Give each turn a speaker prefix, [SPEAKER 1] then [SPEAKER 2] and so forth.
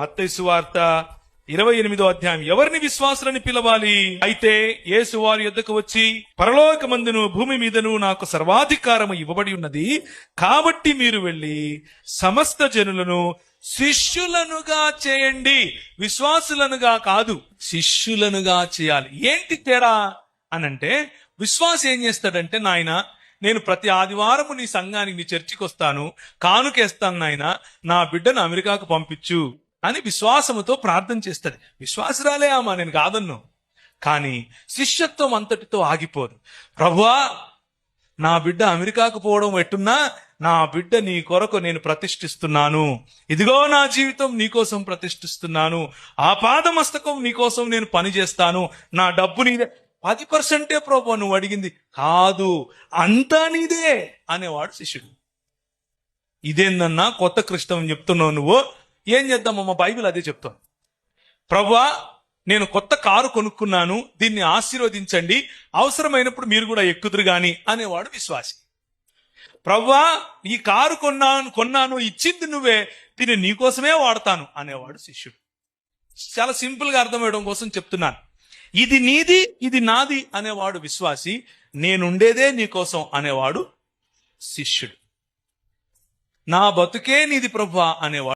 [SPEAKER 1] మత్తైసు వార్త ఇరవై ఎనిమిదో అధ్యాయం. ఎవరిని విశ్వాసులని పిలవాలి? అయితే యేసు వారి యొద్దకు వచ్చి పరలోకమందును భూమి మీదను నాకు సర్వాధికారము ఇవ్వబడి ఉన్నది. కాబట్టి మీరు వెళ్ళి సమస్త జనులను శిష్యులనుగా చేయండి. విశ్వాసులనుగా కాదు శిష్యులనుగా చేయాలి. ఏంటి తేడా? అనంటే విశ్వాసం ఏం చేస్తాడంటే నాయన నేను ప్రతి ఆదివారము నీ సంఘానికి నీ చర్చికి వస్తాను కానుకేస్తాను నాయన. నా బిడ్డను అమెరికాకు పంపించు. అని విశ్వాసముతో ప్రార్థన చేస్తుంది. విశ్వాసరాలే ఆమా నేను కాదన్ను. కానీ శిష్యత్వం అంతటితో ఆగిపోదు. ప్రభువా నా బిడ్డ అమెరికాకు పోవడం ఎట్టున్నా నా బిడ్డ నీ కొరకు నేను ప్రతిష్ఠిస్తున్నాను. ఇదిగో నా జీవితం నీకోసం ప్రతిష్ఠిస్తున్నాను. ఆ పాదమస్తకం నీకోసం నేను పని చేస్తాను నా డబ్బు నీదే. పది పర్సెంటే ప్రభు నువ్వు అడిగింది కాదు. అంతా నీదే అనేవాడు శిష్యుడు. ఇదేందన్నా కొత్త క్రిస్తం చెప్తున్నావు నువ్వు? ఏం చేద్దామమ్మా బైబిల్ అదే చెప్తాను ప్రభువా నేను కొత్త కారు కొనుక్కున్నాను దీన్ని ఆశీర్వదించండి. అవసరమైనప్పుడు మీరు కూడా ఎక్కుదురు గాని అనేవాడు విశ్వాసి. ప్రవ్వా ఈ కారు కొన్నాను కొన్నాను ఇచ్చింది నువ్వే దీన్ని నీకోసమే వాడతాను అనేవాడు శిష్యుడు. చాలా సింపుల్గా అర్థమయ్యడం కోసం చెప్తున్నాను. ఇది నీది ఇది నాది అనేవాడు విశ్వాసి. నేనుండేదే నీకోసం అనేవాడు శిష్యుడు. నా బతుకే నీది ప్రభా అనేవాడు